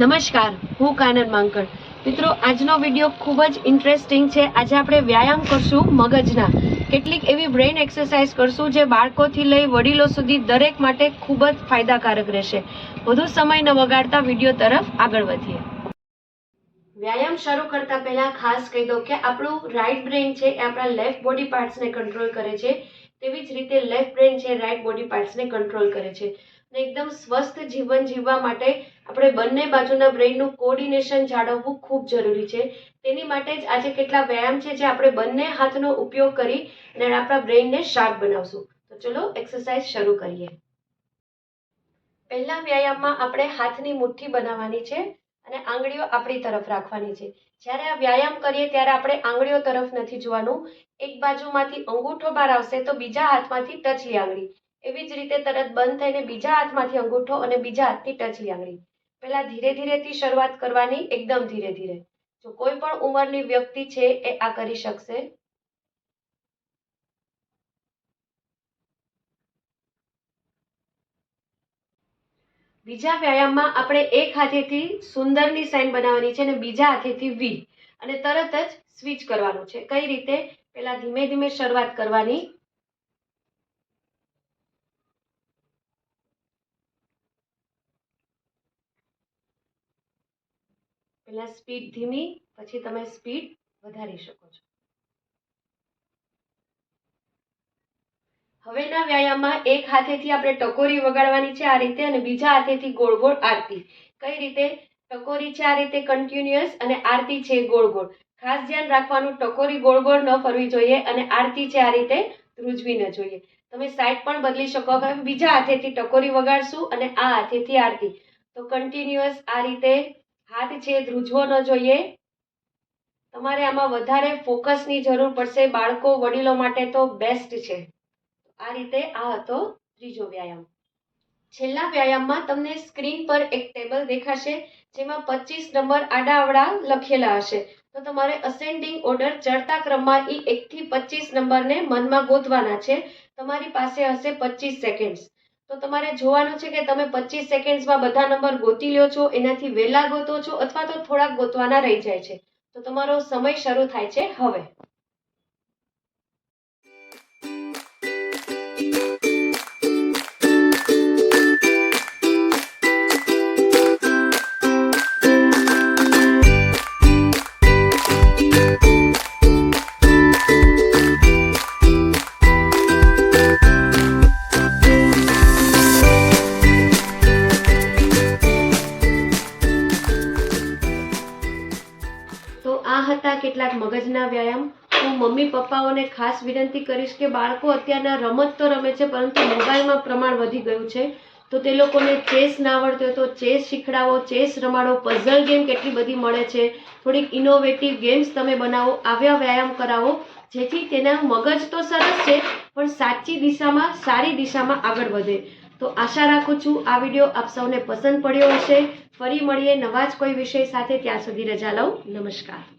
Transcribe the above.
નમસ્કાર, હું કાનન માંકડ. મિત્રો, આજનો વીડિયો ખૂબ જ ઇન્ટરેસ્ટિંગ છે. આજે આપણે વ્યાયામ કરશું મગજના. કેટલીક એવી બ્રેઇન એક્સરસાઇઝ કરશું જે બાળકોથી લઈ વડીલો સુધી દરેક માટે ખૂબ જ ફાયદાકારક રહેશે. વધુ સમય ન બગાડતા વીડિયો તરફ આગળ વધીએ. વ્યાયામ શરૂ કરતા પહેલા ખાસ કહી દઉં કે આપણું રાઈટ બ્રેઇન છે એ આપણા લેફ્ટ બોડી પાર્ટ્સને કંટ્રોલ કરે છે. તેવી જ રીતે લેફ્ટ બ્રેઇન છે રાઈટ બોડી પાર્ટ્સને કંટ્રોલ કરે છે. અને એકદમ સ્વસ્થ જીવન જીવવા માટે આપણે બંને બાજુના બ્રેઇનનું કોર્ડિનેશન જાળવવું ખૂબ જરૂરી છે. તેની માટે જ આજે કેટલા વ્યાયામ છે જે આપણે બંને હાથનો ઉપયોગ કરી અને આપણા બ્રેઇનને શાર્પ બનાવશું. તો ચલો એક્સરસાઇઝ શરૂ કરીએ. પહેલા વ્યાયામમાં આપણે હાથની મુઠ્ઠી બનાવવાની છે અને આંગળીઓ આપણી તરફ રાખવાની છે. જ્યારે આ વ્યાયામ કરીએ ત્યારે આપણે આંગળીઓ તરફ નથી જોવાનું. એક બાજુમાંથી અંગૂઠો બહાર આવશે તો બીજા હાથમાંથી ટચલી આંગળી. એવી જ રીતે તરત બંધ થઈને બીજા હાથમાંથી અંગૂઠો અને બીજા હાથથી ટચલી આંગળી પહેલા ધીરે ધીરેથી શરૂઆત કરવાની, એકદમ ધીરે ધીરે. જો કોઈ પણ ઉંમરની વ્યક્તિ છે, એ આ કરી શકશે. બીજા વ્યાયામમાં આપણે એક હાથેથી સુંદરની સાઇન બનાવવાની છે અને બીજા હાથેથી વી. અને તરત જ સ્વિચ કરવાનું છે. કઈ રીતે? પહેલા ધીમે ધીમે શરૂઆત કરવાની. પહેલા સ્પીડ ધીમી, પછી તમે સ્પીડ વધારી શકો છો. હવેના વ્યાયામમાં એક હાથેથી આપણે ટકોરી વગાડવાની છે આ રીતે અને બીજા હાથેથી ગોળ ગોળ આરતી. કઈ રીતે? ટકોરી છે આ રીતે કન્ટિન્યુઅસ અને આરતી છે ગોળ ગોળ ખાસ ધ્યાન રાખવાનું, ટકોરી ગોળ ગોળ ન ફરવી જોઈએ અને આરતી છે આ રીતે ધ્રુજવી ન જોઈએ. તમે સાઈડ પણ બદલી શકો. બીજા હાથેથી ટકોરી વગાડશું અને આ હાથેથી આરતી. તો કન્ટિન્યુઅસ આ રીતે હાથ છે, ધ્રુજવો ન જોઈએ. તમારે આમાં વધારે ફોકસની જરૂર પડશે બાળકો, વડીલો માટે તો બેસ્ટ છે. આ રીતે આ હતો ત્રીજો વ્યાયામ. છેલ્લા વ્યાયામમાં તમને સ્ક્રીન પર એક ટેબલ દેખાશે, જેમાં પચીસ નંબર આડાઅવડા લખેલા હશે. તો તમારે અસેન્ડિંગ ઓર્ડર ચડતા ક્રમમાં એ એકથી પચીસ નંબરને મનમાં ગોતવાના છે. તમારી પાસે હશે પચીસ સેકન્ડ્સ તો તમારે જોવાનું છે કે તમે પચીસ સેકન્ડ્સમાં બધા નંબર ગોતી લ્યો છો, એનાથી વહેલા ગોતો છો અથવા તો થોડાક ગોતવાના રહી જાય છે. તો તમારો સમય શરૂ થાય છે હવે. કેટલાક મગજના વ્યાયામ. હું મમ્મી પપ્પાઓને ખાસ વિનંતી કરીશ કે બાળકો અત્યારના રમત તો રમે છે, પરંતુ મોબાઈલમાં પ્રમાણ વધી ગયું છે. તો તે લોકોને ચેસ ના આવડતો હોય તો ચેસ શીખડાવો, ચેસ રમાડો. પઝલ ગેમ કેટલી બધી મળે છે. થોડીક ઇનોવેટિવ ગેમ્સ તમે બનાવો, આવ્યા વ્યાયામ કરાવો. જેથી તેના મગજ તો સરસ છે, પણ સાચી દિશામાં, સારી દિશામાં આગળ વધે. તો આશા રાખું છું આ વીડિયો આપ સૌને પસંદ પડ્યો હશે. ફરી મળીએ નવા જ કોઈ વિષય સાથે. ત્યાં સુધી રજા લઉં. નમસ્કાર.